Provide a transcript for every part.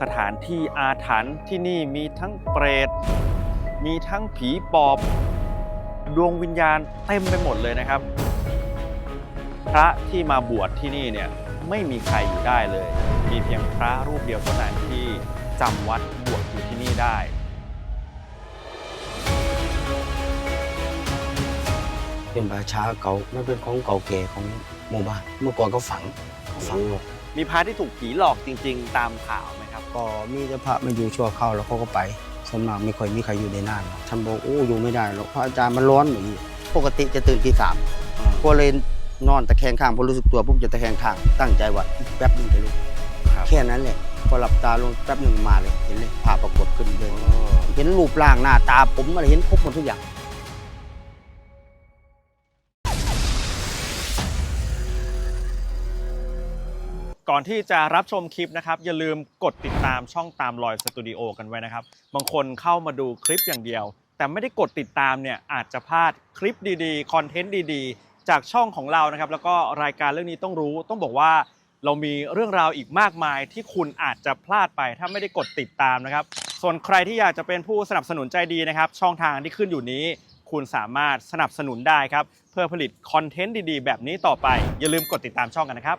สถานที่อาถรรพ์ที่นี่มีทั้งเปรต มีทั้งผีปอบ ดวงวิญญาณเต็มไปหมดเลยนะครับ พระที่มาบวชที่นี่เนี่ยไม่มีใครอยู่ได้เลย มีเพียงพระรูปเดียวเท่านั้นที่จำวัดบวชอยู่ที่นี่ได้เป็นป่าช้าเก่ามันเป็นของเก่าแก่ของหมู่บ้านเมื่อก่อนก็ฝังเขาฝังหมด มีพระที่ถูกผีหลอกจริง ๆ ตามข่าวไหมครับ ก็มีแต่พระมาอยู่ชั่วคราวแล้วเขาก็ไปส่วนมากไม่ค่อยมีใครอยู่ในน่านหรอกท่านบอกโอ้อยู่ไม่ได้หรอกพระอาจารย์มันร้อนอย่างนี้ปกติจะตื่นตีสามก็เลยนอนตะแคงข้างพอรู้สึกตัวปุ๊บจะตะแคงข้างตั้งใจว่าอีกแป๊บหนึงจะลุกครับ แค่นั้นแหละพอหลับตาลงแป๊บหนึ่งมาเลยเห็นเลยภาพปรากฏขึ้นเลยเห็นรูปร่างหน้าตาผมอะไรเห็นครบหมดทุกอย่าง ก่อนที่จะรับชมคลิปนะครับอย่าลืมกดติดตามช่องตามรอยสตูดิโอกันไว้นะครับ บางคนเข้ามาดูคลิปอย่างเดียว แต่ไม่ได้กดติดตามเนี่ยอาจจะพลาดคลิปดีๆคอนเทนต์ดีๆ จากช่องของเรานะครับ แล้วก็รายการเรื่องนี้ต้องรู้ต้องบอกว่าเรามีเรื่องราวอีกมากมายที่คุณอาจจะพลาดไปถ้าไม่ได้กดติดตามนะครับ ส่วนใครที่อยากจะเป็นผู้สนับสนุนใจดีนะครับ ช่องทางที่ขึ้นอยู่นี้ คุณสามารถสนับสนุนได้ครับ เพื่อผลิตคอนเทนต์ดีๆ แบบนี้ต่อไป อย่าลืมกดติดตามช่องกันนะครับ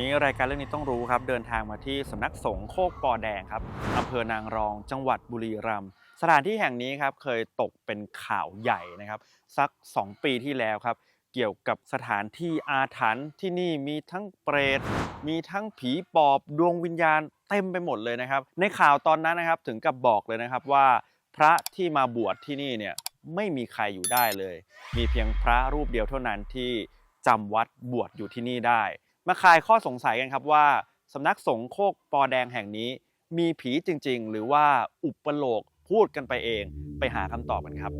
นี้รายการเรื่องนี้ต้องรู้ครับ เดินทางมาที่สำนักสงฆ์โคกปอแดงครับอำเภอนางรองจังหวัดบุรีรัมย์สถานที่แห่งนี้ครับเคยตกเป็นข่าวใหญ่นะครับสัก 2 ปีที่แล้วครับ เกี่ยวกับสถานที่อาถรรพ์ที่นี่มีทั้งเปรตมีทั้งผีปอบดวงวิญญาณเต็มไปหมดเลยนะครับ ในข่าวตอนนั้นนะครับถึงกับบอกเลยนะครับว่า พระที่มาบวชที่นี่เนี่ยไม่มีใครอยู่ได้เลย มีเพียงพระรูปเดียวเท่านั้นที่จำวัดบวชอยู่ที่นี่ได้ มาคลายข้อสงสัยกันครับว่าสำนักสงฆ์โคกปอแดงแห่งนี้ มีผีจริง ๆ หรือว่าอุปโลกพูดกันไปเอง ไปหาคำตอบกันครับ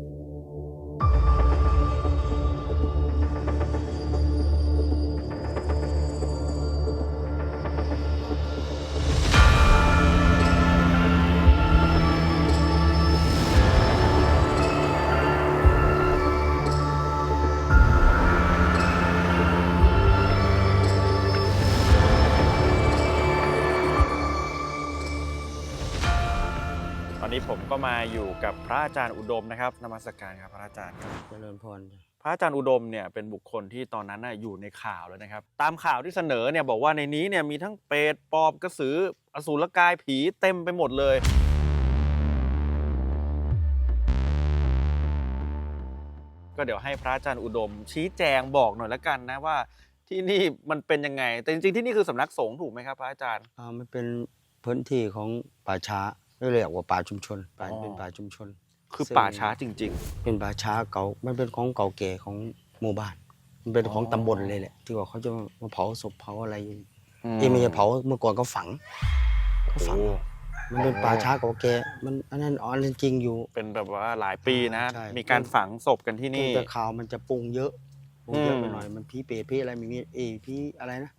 ผมก็มาอยู่กับพระอาจารย์อุดมนะครับนมัสการครับพระอาจารย์ครับเจริญพรจ้ะพระอาจารย์อุดมเนี่ยเป็นบุคคลที่ตอนนั้นน่ะอยู่ในข่าวแล้วนะครับ ตามข่าวที่เสนอเนี่ยบอกว่าในนี้เนี่ยมีทั้งเปรตปอบกระสืออสูรกายผีเต็มไปหมดเลย ก็เดี๋ยวให้พระอาจารย์อุดม ชี้แจงบอกหน่อยละกันนะว่าที่นี่มันเป็นยังไง แต่จริงๆที่นี่คือสำนักสงฆ์ถูกไหมครับพระอาจารย์อ่ามันเป็นพื้นที่ของป่าช้า เรียกว่าป่าชุมชนป่าอ๋อ เป็นป่าชุมชน คือซึ่งป่าช้าจริง เป็นป่าช้าเก่า มันเป็นของเก่าแก่ของหมู่บ้าน มันเป็นของอ๋อ ตำบลเลยแหละ ที่ว่าเขาจะมาเผาศพเผาอะไรอยู่ๆที่ไม่ใช่เผาเมื่อก่อนก็ฝังก็ฝัง โอ้ มันเป็นป่าช้าเก่าแก่ มันอันนั้นอ๋อจริงๆอยู่ เป็นแบบว่าหลายปีนะ ใช่ มีการฝังศพกันที่ถึงนี่จะข่าวมันจะปรุงเยอะปรุงเยอะอืม ไปหน่อย มันพี่เปรตพี่อะไรมีมีเอยพี่อะไรนะ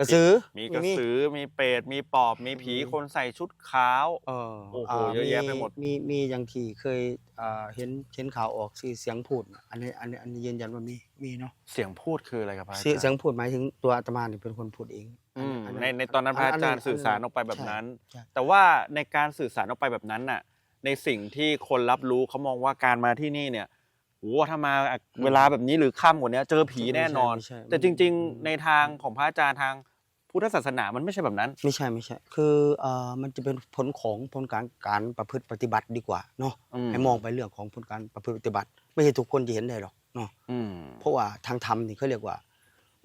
กระสือมีกระสือมีเปรตมีปอบมีผีมีคนใส่ชุดขาวเออโอ้โหาเยอะแยะไปหมดมีมีอย่างที่เคยอ่าเห็นเห็นข่าวออกเสียงพูดน่ะอันนี้อันนี้อันนี้ยืนยันว่ามีมีเนาะเสียงพูดคืออะไรครับพระอาเสียงจารเสียงย์พูดหมายถึงตัวอาตมาเนี่ยเป็นคนพูดเองอืมอัในในตอนนั้นพระอาจารย์นสื่อสารออกไปแบบนั้นใช่แต่ว่าในการสื่อสารออกไปแบบนั้นน่ะ ในสิ่งที่คนรับรู้เขามองว่าการมาที่นี่เนี่ยโอ้ถ้ามาเวลาแบบนี้หรือค่ำกว่านี้เจอผีแน่นอนไม่ใช่ไม่ใช่แต่จริง ๆ ในทางของพระอาจารย์ทาง พุทธศาสนามันไม่ใช่แบบนั้น ไม่ใช่ไม่ใช่ คือเอ่อมันจะเป็นผลของผลการการประพฤติปฏิบัติดีกว่าเนาะอืม ให้มองไปเรื่องของผลการประพฤติปฏิบัติ ไม่ใช่ทุกคนจะเห็นได้หรอกเนาะอืม เพราะว่าทางธรรมนี่เขาเรียกว่า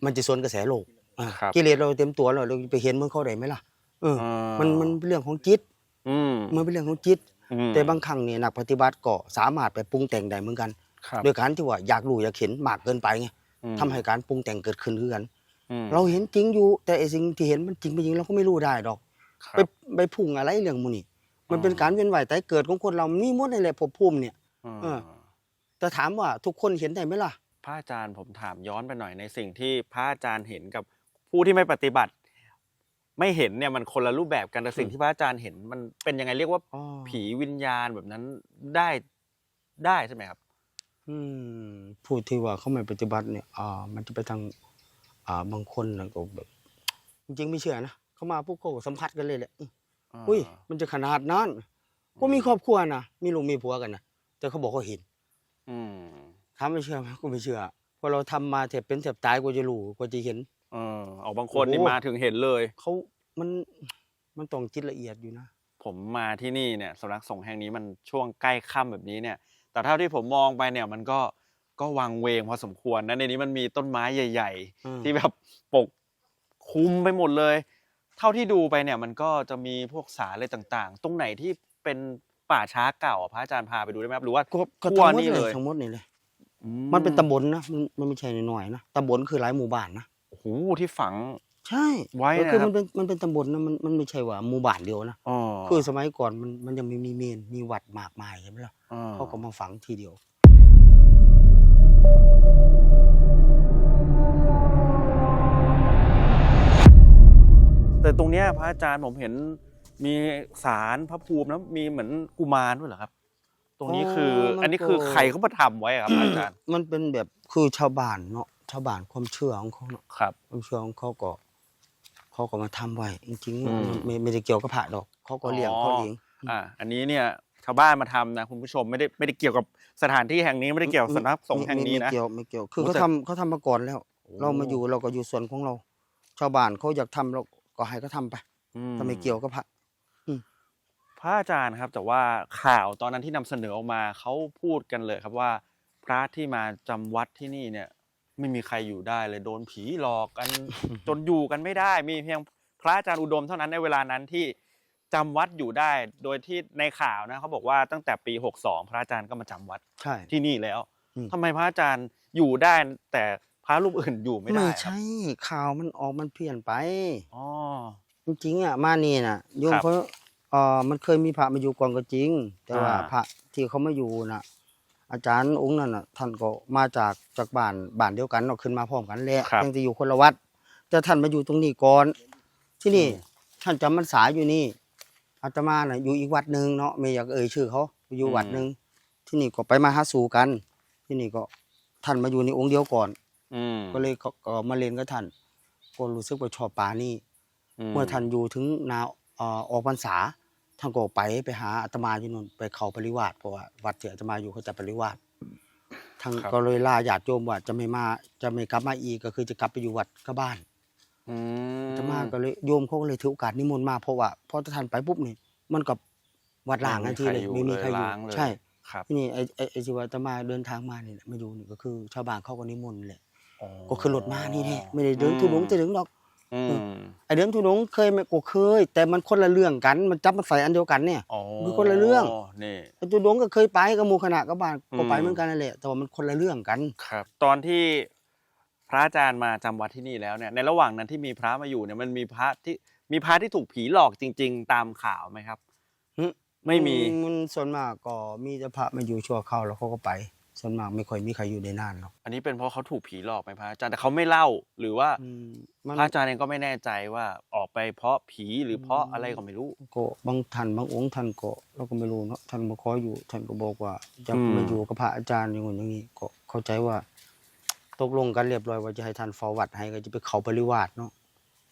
มันจะสวนกระแสโลกอ่าครับ กิเลสเราเต็มตัวเราเราไปเห็นมันเขาได้ไหมล่ะเอออ่ามันมันเป็นเรื่องของจิตอืมมันเป็นเรื่องของจิต อืมแต่บางครั้งเนี่ยนักปฏิบัติก็สามารถไปปรุงแต่งได้เหมือนกัน ครับ โดยการที่ว่าอยากรู้อยากเห็นมากเกินไปไงอืม ทำให้การปรุงแต่งเกิดขึ้นคือกันอืม เราเห็นจริงอยู่ แต่ไอ้สิ่งที่เห็นมันจริงไม่จริงเราก็ไม่รู้ได้ดอกคไปรับไปพุ่งอะไรเรื่องมูนี่มันอ๋อเป็นการเวียนว่ายตายเกิดของคนเรามีหมดในแหละภพภูมิเนี่ยอืมเออแต่ถามว่าทุกคนเห็นได้ไหมล่ะพระอาจารย์ผมถามย้อนไปหน่อยในสิ่งที่พระอาจารย์เห็นกับผู้ที่ไม่ปฏิบัติ ไม่เห็นเนี่ยมันคนละรูปแบบกันแต่สิ่งอืมที่พระอาจารย์เห็น มันเป็นยังไงเรียกว่าอ๋อผีวิญญาณแบบนั้นได้ได้ใช่ไหมครับ อืมผู้ที่ว่าเขาไม่ปฏิบัติเนี่ยอ่ามันจะไปทาง อ่าบางคนนะก็แบบ จริงๆไม่เชื่อนะเขามาพวกเขาก็สัมผัสกันเลยแหละอื้ออุ้ยมันจะขนาดนั้นก็มีครอบครัวนะมีลูกมีผัวกันนะแต่เขาบอกเขาเห็นอืมถามไม่เชื่อไหมกูไม่เชื่อเพอเราทำมาแทบเป็นแทบตายกว่าจะรู้กว่าจะเห็น เออเอาบางคนนี่โอ้โหมาถึงเห็นเลยเขามันมันต้องจิตละเอียดอยู่นะผมมาที่นี่เนี่ยสำนักสงฆ์แห่งนี้มันช่วงใกล้ค่ำแบบนี้เนี่ย แต่เท่าที่ผมมองไปเนี่ยมันก็ ก็วังเวงพอสมควรนะในนี้มันมีต้นไม้ใหญ่อืมๆที่แบบปกคลุมไปหมดเลย เท่าที่ดูไปเนี่ยมันก็จะมีพวกสาอะไรต่างๆ ตรงไหนที่เป็นป่าช้าเก่าอะพระอาจารย์พาไปดูได้ไหมครับหรือว่าก็ก็ทั่วทั้งหมดนี่เลเลยยทั้งหมดนี่เลยอืมันเป็นตำบลนะมันมันไม่ใช่น้อยๆนะตำบลคือหลายหมู่บ้านนะโอ้โหที่ฝัง ใช่ไว้ก็คือนะครับมันเป็นมันเป็นตำบลนะมันมันไม่ใช่ว่าหมู่บ้านเดียวนะอ๋อคือสมัยก่อนมันมันยังมีมีเมนมีวัดมากมายใช่ไหมล่ะอ๋อเขาก็มาฝังทีเดียว แต่ตรงเนี้ยพระอาจารย์ผมเห็นมีสารพระภูมิแล้วมีเหมือนกุมารด้วยเหรอครับ ตรงนี้คืออ๋อมันอันนี้คือก็ใครเขามาทำไว้อะครับพระอาจารย์มันเป็นแบบคือชาวบ้านเนาะชาวบ้านความเชื่อของเขาเนาะครับ ความเชื่อของเขาก็เขาก็มาทำไว้จริงอืมๆไม่ไม่ได้เกี่ยวกับพระดอกเขาก็เลี้ยงอ๋อเขาเอง อ่าอันนี้เนี่ย ชาวบ้านมาทำนะคุณผู้ชมไม่ได้ไม่ได้เกี่ยวกับสถานที่แห่งนี้ไม่ได้เกี่ยวกับสำนักสงฆ์แห่งนี้นะไม่เกี่ยวไม่เกี่ยวคือโอ้เขาแต่ทำเขาทำมาก่อนแล้ว เรามาอยู่เราก็อยู่ส่วนของเรา ชาวบ้านเขาอยากทำเราก็ให้เขาทำไปอืถ้าไม่เกี่ยวกับพระพระอาจารย์ครับ แต่ว่าข่าวตอนนั้นที่นำเสนอออกมาเขาพูดกันเลยครับว่า พระที่มาจำวัดที่นี่เนี่ย ไม่มีใครอยู่ได้เลยโดนผีหลอกกันจนอยู่กันไม่ได้ มีเพียงพระอาจารย์อุดมเท่านั้นในเวลานั้นที่ จำวัดอยู่ได้ โดยที่ในข่าวนะเขาบอกว่าตั้งแต่ปี 62 พระอาจารย์ก็มาจำวัดใช่ ที่นี่แล้วอืม ทำไมพระอาจารย์อยู่ได้ แต่พระรูปอื่นอยู่ไม่ได้ไม่ครับใช่ข่าวมันออกมันเปลี่ยนไป อ๋อ จริงๆอะมานี่น่ะโยมครับเขาเอ่อมันเคยมีพระมาอยู่ก่อนก็จริง แต่ว่าอ่า พระที่เขามาอยู่น่ะ อาจารย์องค์นั้นน่ะท่านก็มาจากจากบ้านบ้านเดียวกันเนาะขึ้นมาพร้อมกันแหละครับยังจะอยู่คนละวัดแต่ท่านมาอยู่ตรงนี้ก่อน ที่นี่อืมท่านจำพรรษาอยู่นี่ อาตมาน่ะอยู่อีกวัดหนึ่งเนาะไม่อยากเอ่ยชื่อเขาอยู่วัดหนึ่งที่นี่ก็ไปมาหาสู่กัน ที่นี่ก็ท่านมาอยู่ในองค์เดียวก่อน อืมก็เลยก็ก็มาเรียนกับท่านก็รู้สึกว่าชอบป่านี่เมื่อท่านอยู่ถึงนาเอ่อออกพรรษาท่านก็ไปไปหาอาตมาอยู่นู่นไปเข้าปริวาสเพราะว่าวัดที่อาตมาอยู่เขาจะปริวาสท่านครับก็เลยลาญาติโยมว่าจะไม่มาจะไม่กลับมาอีกก็คือจะกลับไปอยู่วัดกับบ้าน อืมอาตมาก็เลยโยมเขาก็เลยถือโอกาสนิมนต์มาเพราะว่าพอท่านไปปุ๊บนี่มันกับวัดล่างทันทีเลยไม่มีใครอยู่ล้างเลยใช่ครับที่นี่ไอ้ไอ้ไอ้ที่ว่าอาตมาเดินทางมานี่แหละมาอยู่นี่ก็คือ ชาวบ้านเขาก็นิมนต์แหละอ๋อก็คือรถมานี่แหละไม่ได้เดินทุดงจะถึงดอกอืมไอเรื่องทุดงเคยไหมก็เคย แต่มันคนละเรื่องกันมันจับมันใส่อันเดียวกันเนี่ยอ๋อคือคนละเรื่องนี่ไอทุดงก็เคยไปกับหมู่คณะกับบ้านอืมก็ไปเหมือนกันนั่นแหละแต่ว่ามันคนละเรื่องกันครับ ตอนที่ พระอาจารย์มาจำวัดที่นี่แล้วเนี่ยในระหว่างนั้นที่มีพระมาอยู่เนี่ยมันมีพระที่มีพระที่ถูกผีหลอกจริง ๆ ตามข่าวไหมครับหึไม่มีมันส่วนมากก็มีแต่พระมาอยู่ชั่วคราวแล้วเขาก็ไป ส่วนมากไม่ค่อยมีใครอยู่ในนานหรอกอันนี้เป็นเพราะเขาถูกผีหลอกไหมพระอาจารย์แต่เขาไม่เล่าหรือว่าอืมมันพระอาจารย์เองก็ไม่แน่ใจว่าออกไปเพราะผีหรือเพราะอืมอะไรก็ไม่รู้ก็บางท่านบางองค์ท่านก็เราก็ไม่รู้เนาะท่านมาขออยู่ท่านก็บอกว่าจะอืมมาอยู่กับพระอาจารย์อย่างนู้นอย่างนี้ก็เข้าใจว่า ตกลงกันเรียบร้อยว่าจะให้ท่านเฝ้าวัดให้ก็จะไปเขาปริวาสเนาะ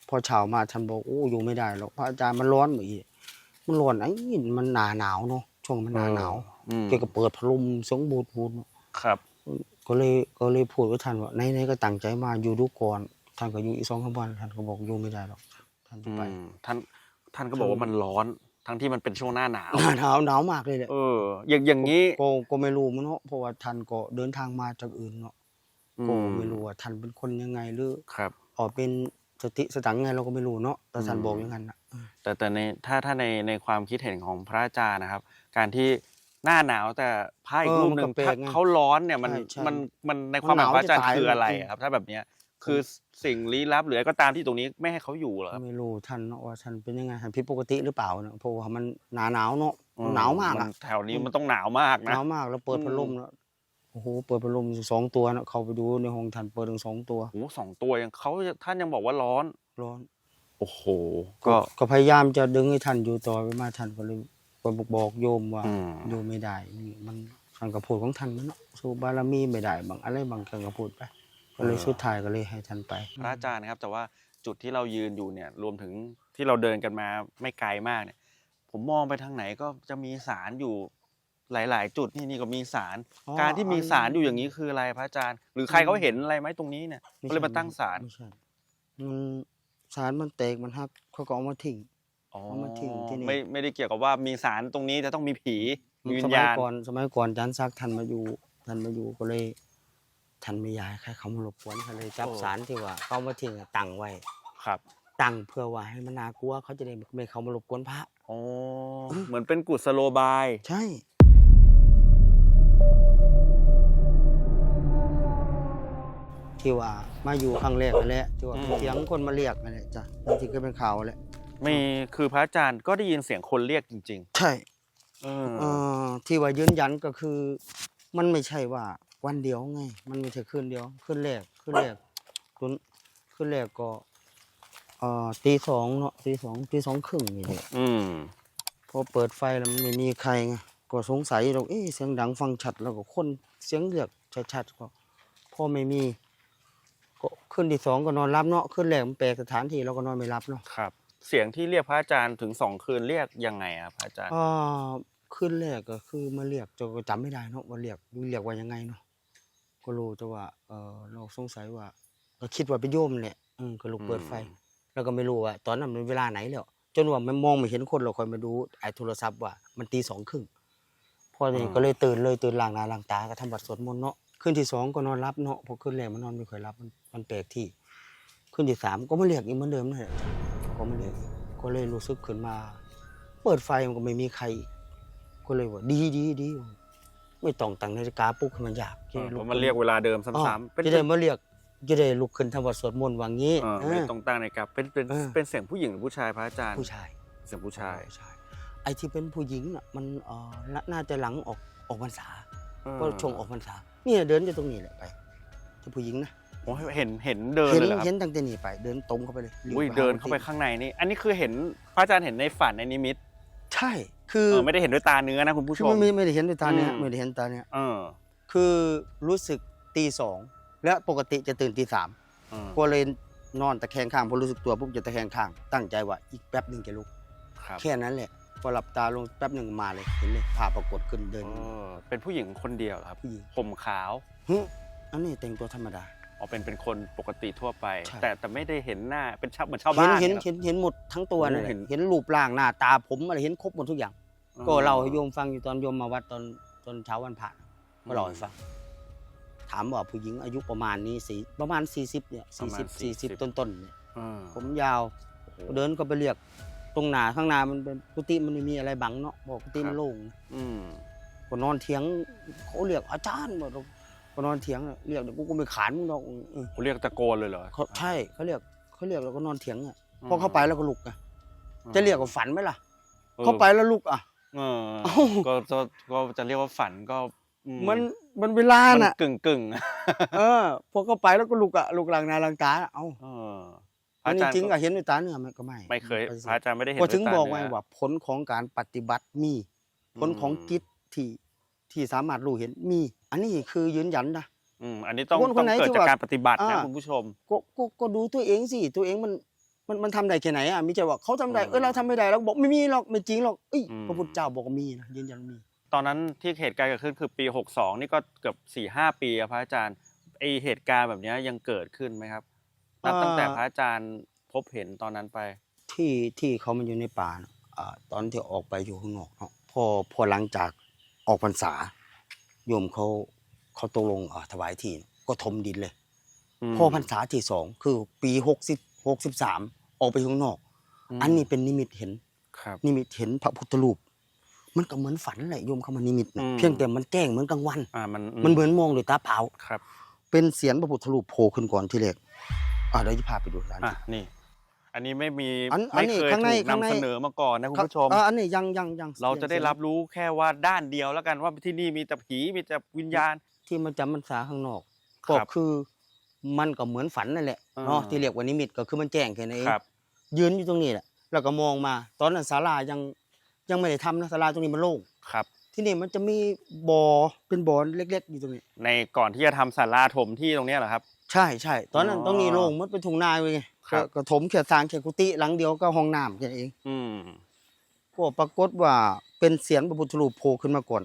พอเช้ามาท่านบอกโอ้อยู่ไม่ได้หรอกพระอาจารย์มันร้อนเหมือนอีกมันร้อนไอ้นี่มันหนาหนาวเนาะช่วงมันหนาหนาวอืมแกก็เปิดพัดลมเสยงบูดบูดเนาะครับ ก็เลยก็เลยพูดกับท่านว่าในในๆก็ตั้งใจมาอยู่ดูก่อนท่านก็อยู่อีกสองสามวันท่านก็บอกอยู่ไม่ได้หรอกท่านจะอืไปมท่านท่านก็บอกว่ามันร้อนทั้งที่มันเป็นช่วงหน้าหนาวหนาวหนาวมากเลยแหละเอออย่างอย่างนี้ก็ก็ไม่รู้มันเนาะเพราะว่าท่านก็เดินทางมาจากอื่นเนาะอื ก็ไม่รู้ว่าท่านเป็นคนยังไงหรือครับออกเป็นสติสตังค์ไงเราก็ไม่รู้เนาะแต่ท่านอืมบอกอย่างนั้นนะแต่แต่ในถ้าถ้าในในความคิดเห็นของพระอาจารย์นะครับ การที่หน้าหนาวแต่พระอีกรูปหนึ่งถ้าเขาร้อนเนี่ยมันมันมันในความหมายพระอาจารย์คืออะไรครับ ถ้าแบบเนี้ยคือสิ่งลี้ลับหรืออะไรก็ตามที่ตรงนี้ไม่ให้เขาอยู่เหรอครับไม่รู้ท่านเนาะว่าท่านเป็นยังไงท่านผิดปกติหรือเปล่าเนาะเพราะว่ามันหนาหนาวเนาะหนาวมากอะนแถวนี้มันต้องหนาวมากหนะนาวมากแล้วเปิดอืมพัดลมแล้ว โอ้โหเปิดพัดลมอยู่สองตัวเนาะเข้าไปดูในห้องท่านเปิดถึงสองตัวโอ้โหสองตัวยังเขาท่านยังบอกว่าร้อน ร้อน โอ้โอ้โหก็ก็ก็พยายามจะดึงให้ท่านอยู่ต่อไปมาท่านก็เลยก็บอกบอกโยมว่าอืม อยู่ไม่ได้นี่มันท่านก็พูดของท่านมันเนาะสู้บารมีไม่ได้บางอะไรบางท่านก็พูดไปก็เลยสุดท้ายก็เลยให้ท่านไป พระอาจารย์นะครับ แต่ว่าจุดที่เรายืนอยู่เนี่ยรวมถึงที่เราเดินกันมาไม่ไกลมากเนี่ย ผมมองไปทางไหนก็จะมีสารอยู่ หลาย ๆ จุดนี่นี่ก็มีสาร อ๋อการที่มีอันสารอยู่อย่างนี้คืออะไรพระอาจารย์ หรือใครเขาเห็นอะไรไหมตรงนี้เนี่ยไม่ก็เลยใช่มาตั้งศาลไม่ใช่มันสารมันแตกมันหักเขาก็เอามาทิ้ง อ๋อเอามาทิ้งที่นี่ ไม่ไม่ได้เกี่ยวกับว่ามีสารตรงนี้จะต้องมีผีมีวิสญมัยญาณก่อนสมัยก่อนอาจารย์ซักท่านมาอยู่ท่านมาอยู่ก็เลยท่านไม่อยากให้ใครเขามารบกวนเขาเลยจับสารที่ว่าเขาเอามาทิ้งอะตั้งไว้ ครับตั้งเพื่อว่าให้มันน่ากลัวเขาจะได้ไม่เขามารบกวนพระ อ๋อเหมือนเป็นกุศโลบาย ใช่ ที่ว่ามาอยู่ครั้งแรกนั่นแหละที่ว่าอืมเสียงคนมาเรียกนั่นแหละจ้ะบางทีก็เป็นข่าวแหละมีคือพระอาจารย์ก็ได้ยินเสียงคนเรียกจริง ใช่ๆ เออ เอ่อที่ว่ายืนยันก็คือ มันไม่ใช่ว่าวันเดียวไง มันไม่ใช่คืนเดียวคืนแรกคืนแรกคืนคืนแรกก็เอ่อตีสองเนาะตีสองตีสองครึ่งนี่แหละ อืม พอเปิดไฟแล้วมันไม่มีใครไงก็สงสัยเราเอ๊ะเสียงดังฟังชัดแล้วก็คนเสียงเรียกชัดๆก็พอไม่มี ก็ขึ้นที่สองก็นอนรับเนาะขึ้นแรกมันแปลกสถานที่เราก็นอนไม่รับเนาะครับ เสียงที่เรียกพระอาจารย์ถึงสองคืนเรียกยังไงอะพระอาจารย์อ่าขึ้นแรกก็คือมาเรียกจนก็จำไม่ได้เนาะว่าเรียกเรียกว่ายังไงเนาะก็รู้แต่ว่าเออเราสงสัยว่าก็คิดว่าเป็นโยมแหละอืมก็ลุกเปิดไฟ แล้วก็ไม่รู้ว่าตอนนั้นมันเวลาไหนแล้วจนว่ามันมองไม่เห็นคนเราคอยมาดูไอ้โทรศัพท์ว่ามันตีสองครึ่งพอนี้ก็เลยตื่นเลยตื่นล้างหน้าล้างตาก็ทำบัตรสวดมนต์เนาะ ขึ้นที่สองก็นอนรับเนาะพอขึ้นแรกมันนอนไม่ค่อยรับมันมันแปลกที่ ขึ้นที่สามก็มาเรียกอีกเหมือนเดิมนั่นแหละก็มาเรียกอีกก็เลยรู้สึกขึ้นมา เปิดไฟมันก็ไม่มีใครอีกก็เลยว่าดีดีดีไม่ต้องตั้งนาฬิกาปลุกให้มันยากเออเพราะมันเรียกเวลาเดิมอ๋อซ้ำๆเป็นจะได้มาเรียกจะได้ลุกขึ้นทำบัตรสวดมนต์ว่างี้เออไม่ต้องตั้งในาฬิกาเป็นเป็นเออเป็นเสียงผู้หญิงหรือผู้ชายพระอาจารย์ผู้ชายเสียงผู้ชายใช่ไอ้ที่เป็นผู้หญิงน่ะมันเอ่อน่าน่าจะหลังออกออกพรรษาเออก็ชงออกพรรษา เนี่ยเดินอยู่ตรงนี้แหละไปที่ผู้หญิงนะโอ้เห็นเห็นเดินเห็นเลยเหรอครับเห็นตั้งแต่นี่ไป เดินตรงเข้าไปเลยลี้วอุ้ยหเดินเข้าไปกุฏิข้างในนี่ อันนี้คือเห็นพระอาจารย์เห็นในฝันในนิมิตใช่ คือเออไม่ได้เห็นด้วยตาเนื้อนะคุณผู้ชคือม มันไม่ไม่ได้เห็นด้วยตาเนี่ยอืม ไม่ได้เห็นตาเนี่ยเออคือรู้สึกตีสองและปกติจะตื่นตีสามเออก็เลยนอนตะแคงข้างพอรู้สึกตัวปุ๊บจะตะแคงข้างตั้งใจว่าอีกแป๊บหนึ่งจะลุก ครับ แค่นั้นแหละ พอหลับตาลงแป๊บหนึ่งมาเลยเห็นเลยภาพปรากฏขึ้นเดินเออเป็นผู้หญิงคนเดียวเหรอครับ ผู้หญิงผมขาวฮึอันนี้แต่งตัวธรรมดา อ๋อเป็นเป็นคนปกติทั่วไป ใช่ แต่แต่ไม่ได้เห็นหน้าเป็นชาวเหมือนชาวเห็นบ้านเห็นยรอ เห็นเห็นหมดทั้งตัวนั่นแหละเห็น เห็นรูปร่างหน้าตาผมอะไรเห็นครบหมดทุกอย่าง ก็เล่าให้โยมฟังอยู่ตอนโยมมาวัดตอนตอนเช้าวันพระก็เล่าให้ฟังถามว่าผู้หญิงอายุประมาณนี้สี่ประมาณ 40เนี่ยประมาณ40 40ต้นต้นๆเนี่ยเออผมยาวเดินก็ไปเรียก ตรงหนาข้างหน้ามันเป็นกุฏิมันไม่มีอะไรบังเนาะบอกกุฏิมันโล่งอืมก็นอนเถียงเขาเรียกอาจารย์บอกก็นอนเถียงเรียกเดี๋ยวกูก็ไม่ขานมึงดอกเออเขาเรียกตะโกนเลยเหรอเขาใช่เขาเรียกเขาเรียกแล้วก็นอนเถียงอะอืมพอเข้าไปแล้วก็ลุกอะจะเรียกว่าฝันไหมล่ะออเข้าไปแล้วลุกอะเออเอ้าก็จะก็จะเรียกว่าฝันก็อืมันมันเวลามันน่ะกึ่งกึ่งเออพอเข้าไปแล้วก็ลุกอะลุกหลังหนาหลังตาเอ้าเออพอัระนอานี้จารย์จริงอะเห็นด้วยตาเนื้อไหมก็ไม่ไม่เคยปฏิพเสระธอาจารย์ไม่ได้เห็นก็ถึงด้วยตาบอกไว้เนื้ว่า ผลของการปฏิบัติมี ผลของจิตที่ที่สามารถรู้เห็นมี อันนี้คือยืนยันนะอืมอันนี้ต้องคนคนต้องไหนเกิดที่จากว่าการปฏิบัตินะอ่าคุณผู้ชมก็ก็ก็ดูตัวเองสิตัวเองมันมันมันทำได้แค่ไหนอะมีแต่ว่าเขาทำได้อืมเออเราทำไม่ได้เราบอกไม่มีหรอกไม่จริงหรอกเอ้ยอืมพระพุทธเจ้าบอกว่ามีนะยืนยันมี ตอนนั้นที่เหตุการณ์เกิดขึ้นคือปี 62 นี่ก็เกือบ4ี่ห้าปีอะพระอาจารย์ไอเหตุการณ์แบบเนี้ยยังเกิดขึ้นไหมครับ นับอ่าตั้งแต่พระอาจารย์พบเห็นตอนนั้นไป ที่ที่เขามันอยู่ในป่าน่ะอ่าตอนที่ออกไปอยู่ข้างนอกเนาะพอพอหลังจากออกพรรษา โยมเขาเขาตกลงอ่าถวายที่ก็ถมดินเลย ม พอพรรษาที่สองคือปีหกสิบหกสิบสามออกไปข้างนอกมอันนี้เป็นนิมิตเห็น ครับ นิมิตเห็นพระพุทธรูป มันก็เหมือนฝันแหละโยมเข้ามานิมิตนะอืม เพียงแต่มันแจ้งเหมือนกลางวัน อ่ามันมันเหมือนมองด้วยตาเปล่า ครับ เป็นเสียนพระพุทธรูปโผล่ขึ้นก่อนที่แรก อ่าเดี๋ยวจะพาไปดูร้านอะนี่ อันนี้ไม่มีอันอันไม่นี้เคยข้างในถูกข้างใน นำเสนอมาก่อนนะคุณผู้ชม อ่าอันนี้ยังยังยังเราจะได้รับรู้แค่ว่าด้านเดียวแล้วกันว่าที่นี่มีแต่ผีมีแต่วิญญาณ ที่มาจำพรรษาข้างนอกครัก็บคือ มันก็เหมือนฝันนั่นแหละอ่าเนาะที่เรียกว่านิมิตก็คือมันแจ้งแค่นั้นเอง ครับ ยืนอยู่ตรงนี้แหละ แล้วก็มองมา ตอนนั้นศาลายังยังไม่ได้ทำนะศาลาตรงนี้มันโล่ง ครับ ที่นี่มันจะมีบ่อเป็นบ่อเล็ก ๆ อยู่ตรงนี้ ในก่อนที่จะทำศาลาถมที่ตรงเนี้ยเหรอครับ ใช่ใช่ตอนนั้นอ๋อตรงนี้โล่งมันเป็นทุ่งนาเลยไงครับ ก็ก็ถมแค่สร้างแค่กุฏิหลังเดียวก็ห้องน้ำแค่นั้นเองอืมก็ปรากฏว่าเป็นเสียนพระพุทธรูปโผล่ขึ้นมาก่อน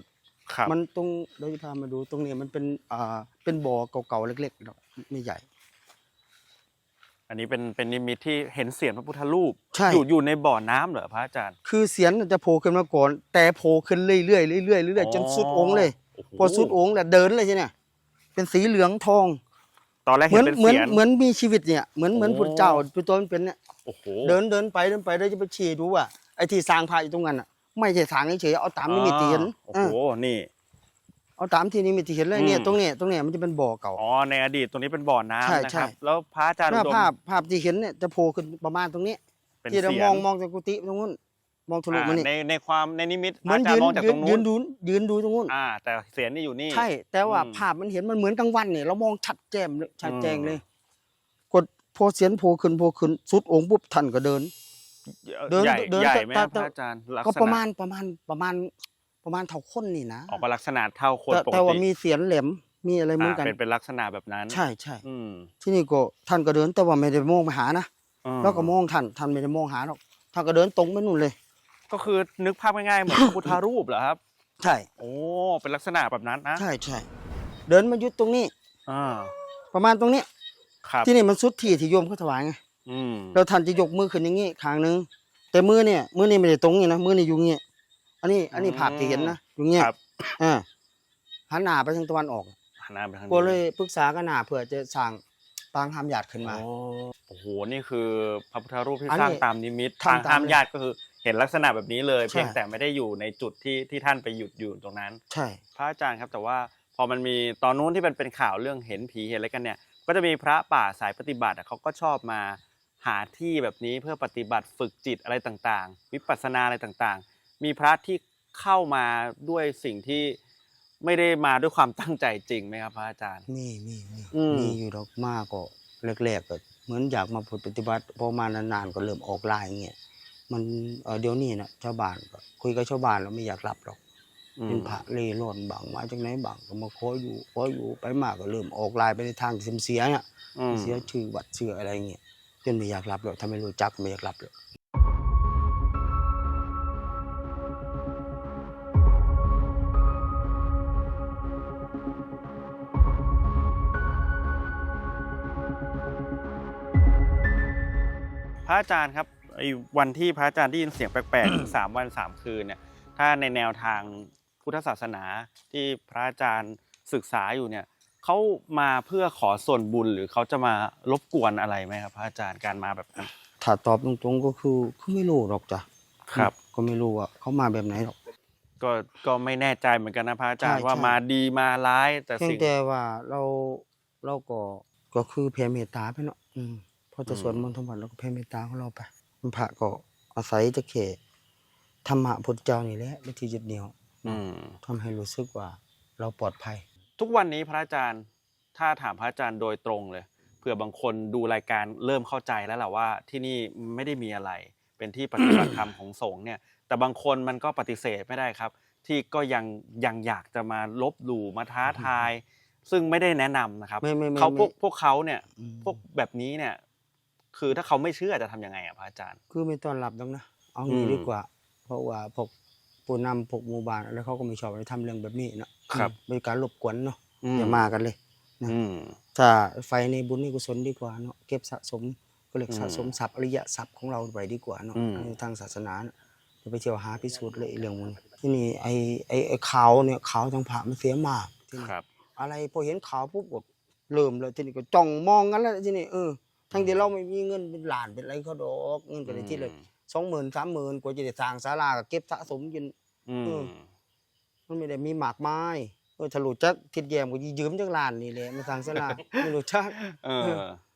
ครับมันตรงเดี๋ยวจะพามาดูตรงนี้มันเป็นอ่าเป็นบ่อเก่าๆเล็กๆเนาะไม่ใหญ่ อันนี้เป็นเป็นนิมิตที่เห็นเสียงพระพุทธรูปใช่ อยู่อยู่ในบ่อน้ำเหรอพระอาจารย์ คือเสียนจะโผล่ขึ้นมาก่อน แต่โผล่ขึ้นเรื่อยๆเรื่อยๆเรื่อยๆจนสุดองค์เลย โโหพอสุดองค์แล้วเดินเลยใช่ไหมเป็นสีเหลืองทอง ตอนแรกเหมืเห็อนนเป็นเหมือนเสียงเหมือนมีชีวิตเนี่ยเหมือนเหมือนโอ้พุทธเจ้าเป็นตัวเป็นๆเนี่ยโอ้โห เดินเดินไปเดินไปเดี๋ยวจะไปชี้ดูว่าไอ้ที่สร้างพระอยู่ตรงนั้นอะไม่ใช่สร้างเฉยๆเอาตามนิมิตที่เห็นโอ้เอโห อนี่ เอาตามที่นิมิตที่เห็นเลยเนี่ยอืม ตรงเนี้ยตรงเนี้ยมันจะเป็นบ่อเก่า อ๋อ ในอดีตตรงนี้เป็นบ่อใช่น้ำนะใช่ครับ แล้วพระอาจารย์หอุน้าดมภาพภาพที่เห็นเนี่ยจะโผล่ขึ้นประมาณตรงนี้ เป็นที่เราเสียมองมองจากกุฏิตรงนู้น มองทะลุอ่ามานี่ในในความในนิมิตพเหมืระอนอาจารยืย์นมองจากยืตนรงยืนู้นนดูยืนดูตรงนู้นอ่า แต่เสียงนี่อยู่นี่ ใช่ แต่ว่าอืมภาพมันเห็นมันเหมือนกลางวันเนี่ยเรามองชัดแจ่มเลยชัดแจ้งเลย กดพอเสียนโผล่ขึ้นโผล่ขึ้นสุดองค์ปุ๊บท่านก็เดิน เดินใหญ่เดินใหญ่แต่ไหมแต่ครับแต่พระอาจารย์ลักษณะก็ประมาณประมาณประมาณประมาณเท่าคนนี่นะออกมาลักษณะเท่าคนแต่ปกแต่ว่าติมีเสียนแหลมมีอะไรเหมือนกันอ่าเป็นเป็นลักษณะแบบนั้น ใช่ใช่อืมที่นี่ก็ท่านก็เดินแต่ว่าไม่ได้มองไปหานะอืมแล้วก็มองท่านท่านไม่ได้มองหาหรอกท่านก็เดินตรงไปนู่นเลย ก็คือนึกภาพง่ายๆเหมือนพระพุทธรูปเหรอครับ ใช่โอ้เป็นลักษณะแบบนั้นนะใช่ใช่เดินมายุดตรงนี้ อ่าประมาณตรงนี้ ครับที่นี่มันสุดที่ที่โยมเขาถวายไงอืมแล้วท่านจะยกมือขึ้นอย่างงี้ข้างหนึง แต่มือเนี่ยมือนี่ไม่ได้ตรงนี่นะมือนี่อยู่งี้อันนี้อันนี้ภาพที่เห็นนะอยู่งี้ครับอ่าหันหน้าไปทางตะวันออก หันหน้าไปทางนี้ก็เลยปรึกษากันหน้าเพื่อจะสร้างปางหามหยาดขึ้นมาโอ้โอ้โหนี่คือพระพุทธรูปที่อันสร้างนี้ตามนิมิตทำทางตามห้ามญาติก็คือ เห็นลักษณะแบบนี้เลยใช่เพียงแต่ไม่ได้อยู่ในจุดที่ที่ท่านไปหยุดอยู่ตรงนั้น ใช่ พระอาจารย์ครับแต่ว่าพอมันมีตอนนู้นที่เป็นเป็นข่าวเรื่องเห็นผีเห็นอะไรกันเนี่ย ก็จะมีพระป่าสายปฏิบัติอะเขาก็ชอบมาหาที่แบบนี้เพื่อปฏิบัติฝึกจิตอะไรต่างๆ วิปัสสนาอะไรต่างๆ มีพระที่เข้ามาด้วยสิ่งที่ไม่ได้มาด้วยความตั้งใจจริงไหมครับพระอาจารย์ มีมีมีอืม มีอยู่ดอกมากก็แรกๆก็เหมือนอยากมาปฏิบัติพอมานานๆก็เริ่มออกลายอย่างเงี้ย มันเอ่อเดี๋ยวนี้นะชาวบ้านก็คุยกับชาวบ้านแล้วไม่อยากรับหรอกอืเป็นมพระเล่ร่อนบางมาจากไหนบางก็มาขออยู่ขออยู่ไปมากก็เริ่มออกลายไปในทางเสียเสียเนี่ยอืมเสียชื่อวัดเชื่ออะไรเงี้ยจนไม่อยากรับหรอกถ้าไม่รู้จักไม่อยากรับหรอกพระอาจารย์ครับ ไอ้วันที่พระอาจารย์ได้ยินเสียงแปลกๆ สามวันสามคืนเนี่ยถ้าในแนวทางพุทธศาสนาที่พระอาจารย์ศึกษาอยู่เนี่ยเขามาเพื่อขอส่วนบุญหรือเขาจะมารบกวนอะไรไหมครับ พระอาจารย์การมาแบบนั้นถ้าตอบตรงๆก็คือคือไม่รู้หรอกจ้ะครับ ก็ไม่รู้ว่าเขามาแบบไหนหรอกก็ก็ไม่แน่ใจเหมือนกันนะพระอาจารย์ใช่ว่าใช่มาดีมาร้าย แต่เพียงสิ่งแต่ว่าเราเราก็ก็คือแผ่เมตตาไปเนาะอืมพอจะอืมสวดมนต์ทั้งวันเราก็แผ่เมตตาของเราไป พระก็อาศัยจะเขธรรมะพุทธเจ้านี่แหละเป็นที่ยึดเหนี่ยวอืม ทำให้รู้สึกว่าเราปลอดภัย ทุกวันนี้พระอาจารย์ถ้าถามพระอาจารย์โดยตรงเลยเผื่อบางคนดูรายการเริ่มเข้าใจแล้วแหละว่าที่นี่ไม่ได้มีอะไร เป็นที่ปฏิบัติธรรมของสงฆ์เนี่ยแต่บางคนมันก็ปฏิเสธไม่ได้ครับ ที่ก็ยังยังอยากจะมาลบหลู่มาท้าทาย ซึ่งไม่ได้แนะนำนะครับไม่ไม่ไม่เขาพวกไม่พวกเขาเนี่ยอืมพวกแบบนี้เนี่ย คือถ้าเขาไม่เชื่อจะทำยังไงอะพระอาจารย์ คือไม่ต้อนรับดอกนะเอาอืงี้มดีกว่า เพราะว่าพวกผู้นำพวกหมู่บ้านแล้วเขาก็ไม่ชอบไปทำเรื่องแบบนี้เนาะครับอืมเป็นการรบกวนเนาะอือย่ามากันเลยนะอืม ถ้าไฟในบุญในกุศลดีกว่าเนาะเก็บสะสมก็เรียกอืมสะสมทรัพย์อริยทรัพย์ของเราไว้ดีกว่าเนาะอืม ในทางศาสนาน่ะจะไปเที่ยวหาพิสูจน์เลยไอ้เรื่องมันที่นี่ไอ้ไอ้ไอ้ขาวเนี่ยขาวทางผ่ามันเสียมากที่นี่ ครับ อะไรพอเห็นขาวปุ๊บก็เริ่มเลยที่นี่ก็จ้องมองกันแล้วที่นี่เออ ทั้งที่เราไม่มีเงินเป็นล้านเป็นอะไรเขาดอกเงินก็เลยที่เลยสองหมื่นสามหมื่นกว่าจะได้สร้างศาลาก็เก็บสะสมจนอืมเออมันไม่ได้มีหมากไม้เออถ้ารู้จักทิดแยมก็ยืมจากล้านนี่แหละมาสร้างศาลาไม่รู้จักเออ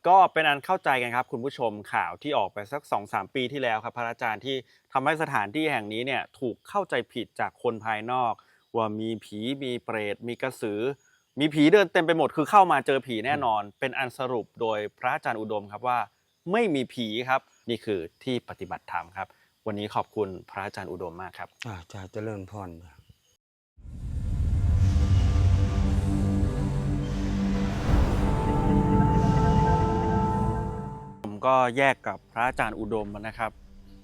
ก็เป็นอันเข้าใจกันครับ คุณผู้ชมข่าวที่ออกไปสัก2อสปีที่แล้วครับพระอาจารย์ที่ทำให้สถานที่แห่งนี้เนี่ยถูกเข้าใจผิดจากคนภายนอก ว่ามีผีมีเปรตมีกระสือ มีผีเดินเต็มไปหมดคือเข้ามาเจอผีแน่นอน เป็นอันสรุปโดยพระอาจารย์อุดมครับว่า ไม่มีผีครับ นี่คือที่ปฏิบัติธรรมครับ วันนี้ขอบคุณพระอาจารย์อุดมมากครับอ่าจะเจริญพรผมก็แยกกับพระอาจารย์อุดมนะครับ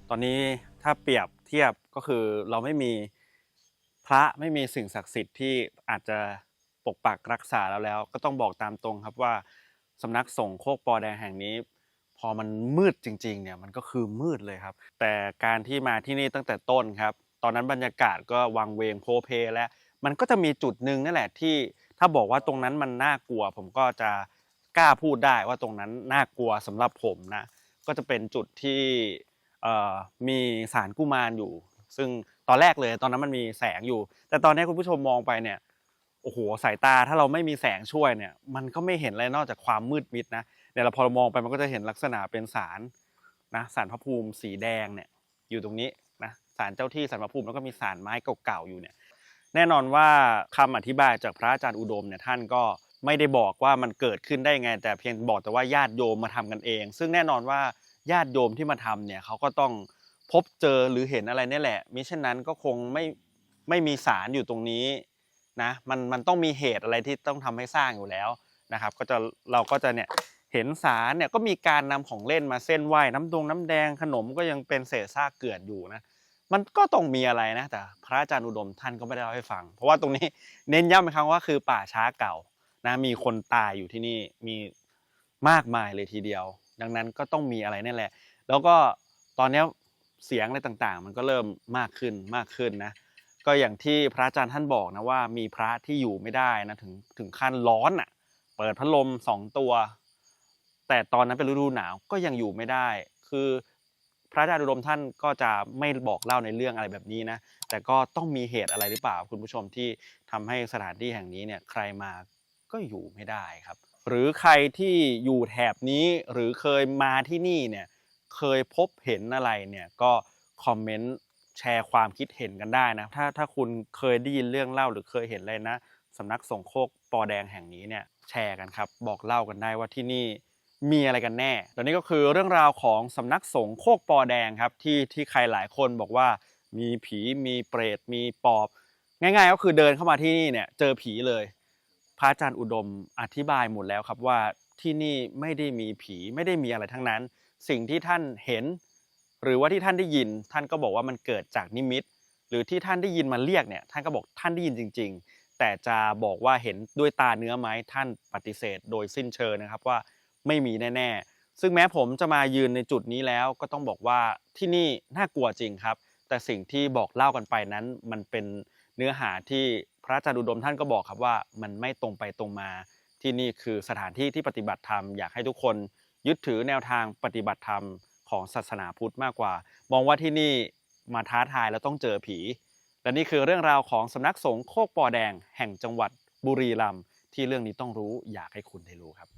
ตอนนี้ถ้าเปรียบเทียบก็คือเราไม่มีพระไม่มีสิ่งศักดิ์สิทธิ์ที่อาจจะ ปกปักรักษาเราแล้ว ก็ต้องบอกตามตรงครับว่าสำนักสงฆ์โคกปอแดงแห่งนี้ พอมันมืดจริงๆเนี่ยมันก็คือมืดเลยครับ แต่การที่มาที่นี่ตั้งแต่ต้นครับ ตอนนั้นบรรยากาศก็วังเวงโพเพและมันก็จะมีจุดหนึ่งนั่นแหละที่ถ้าบอกว่าตรงนั้นมันน่ากลัว ผมก็จะกล้าพูดได้ว่าตรงนั้นน่ากลัวสำหรับผมนะก็จะเป็นจุดที่มีสารกุมารอยู่ ซึ่งตอนแรกเลยตอนนั้นมันมีแสงอยู่ แต่ตอนนี้คุณผู้ชมมองไปเนี่ย โอ้โหสายตาถ้าเราไม่มีแสงช่วยเนี่ยมันก็ไม่เห็นอะไรนอกจากความมืดมิดนะเดี๋ยวเราพอเรามองไปมันก็จะเห็นลักษณะเป็นสารนะสารพระภูมิสีแดงเนี่ยอยู่ตรงนี้นะสารเจ้าที่สารพระภูมิแล้วก็มีสารไม้เก่าๆอยู่เนี่ยแน่นอนว่าคำอธิบายจากพระอาจารย์อุดมเนี่ยท่านก็ไม่ได้บอกว่ามันเกิดขึ้นได้ไง แต่เพียงบอกแต่ว่าญาติโยมมาทำกันเอง ซึ่งแน่นอนว่าญาติโยมที่มาทำเนี่ยเขาก็ต้องพบเจอหรือเห็นอะไรนี่แหละมิเช่นนั้นก็คงไม่ไม่มีสารอยู่ตรงนี้ นะมันมันต้องมีเหตุอะไรที่ต้องทำให้สร้างอยู่แล้วนะครับ ก็จะเราก็จะเนี่ยเห็นสารเนี่ยก็มีการนำของเล่นมาเส้นไหว้น้ำดงน้ำแดงขนมก็ยังเป็นเศษซากเกลื่อนอยู่นะมันก็ต้องมีอะไรนะแต่พระอาจารย์อุดมท่านก็ไม่ได้เล่าให้ฟัง เพราะว่าตรงนี้เน้นย้ำอีกครั้งว่าคือป่าช้าเก่านะมีคนตายอยู่ที่นี่มีมากมายเลยทีเดียว ดังนั้นก็ต้องมีอะไรนั่นแหละ แล้วก็ตอนนี้เสียงอะไรต่างๆ มันก็เริ่มมากขึ้นมากขึ้นนะ ก็อย่างที่พระอาจารย์ท่านบอกนะว่ามีพระที่อยู่ไม่ได้นะถึงถึงขั้นร้อนอะ เปิดพัดลมสองตัว แต่ตอนนั้นเป็นฤดูหนาวก็ยังอยู่ไม่ได้ คือพระอาจารย์อุดมท่านก็จะไม่บอกเล่าในเรื่องอะไรแบบนี้นะ แต่ก็ต้องมีเหตุอะไรหรือเปล่าคุณผู้ชมที่ทำให้สถานที่แห่งนี้เนี่ยใครมาก็อยู่ไม่ได้ครับ หรือใครที่อยู่แถบนี้หรือเคยมาที่นี่เนี่ยเคยพบเห็นอะไรเนี่ยก็คอมเมนต์ แชร์ความคิดเห็นกันได้นะ ถ้าถ้าคุณเคยได้ยินเรื่องเล่าหรือเคยเห็นอะไรนะสำนักสงฆ์โคกปอแดงแห่งนี้เนี่ยแชร์กันครับ บอกเล่ากันได้ว่าที่นี่มีอะไรกันแน่ตอนนี้ก็คือเรื่องราวของสำนักสงฆ์โคกปอแดงครับที่ที่ใครหลายคนบอกว่ามีผีมีเปรตมีปอบ ง่าย ๆ ก็คือเดินเข้ามาที่นี่เนี่ยเจอผีเลย พระอาจารย์อุดมอธิบายหมดแล้วครับว่าที่นี่ไม่ได้มีผีไม่ได้มีอะไรทั้งนั้น สิ่งที่ท่านเห็น หรือว่าที่ท่านได้ยินท่านก็บอกว่ามันเกิดจากนิมิต หรือที่ท่านได้ยินมาเรียกเนี่ยท่านก็บอกท่านได้ยินจริง ๆ แต่จะบอกว่าเห็นด้วยตาเนื้อไหมท่านปฏิเสธ โดยสิ้นเชิงนะครับว่าไม่มีแน่ ๆ ซึ่งแม้ผมจะมายืนในจุดนี้แล้วก็ต้องบอกว่าที่นี่น่ากลัวจริงครับ แต่สิ่งที่บอกเล่ากันไปนั้น มันเป็นเนื้อหาที่พระอาจารย์อุดมท่านก็บอกครับว่ามันไม่ตรงไปตรงมาที่นี่คือสถานที่ที่ปฏิบัติธรรมอยากให้ทุกคนยึดถือแนวทางปฏิบัติธรรม ของศาสนาพุทธมากกว่า มองว่าที่นี่มาท้าทายแล้วต้องเจอผี และนี่คือเรื่องราวของสำนักสงฆ์โคกปอแดง แห่งจังหวัดบุรีรัมย์ที่เรื่องนี้ต้องรู้อยากให้คุณได้รู้ครับ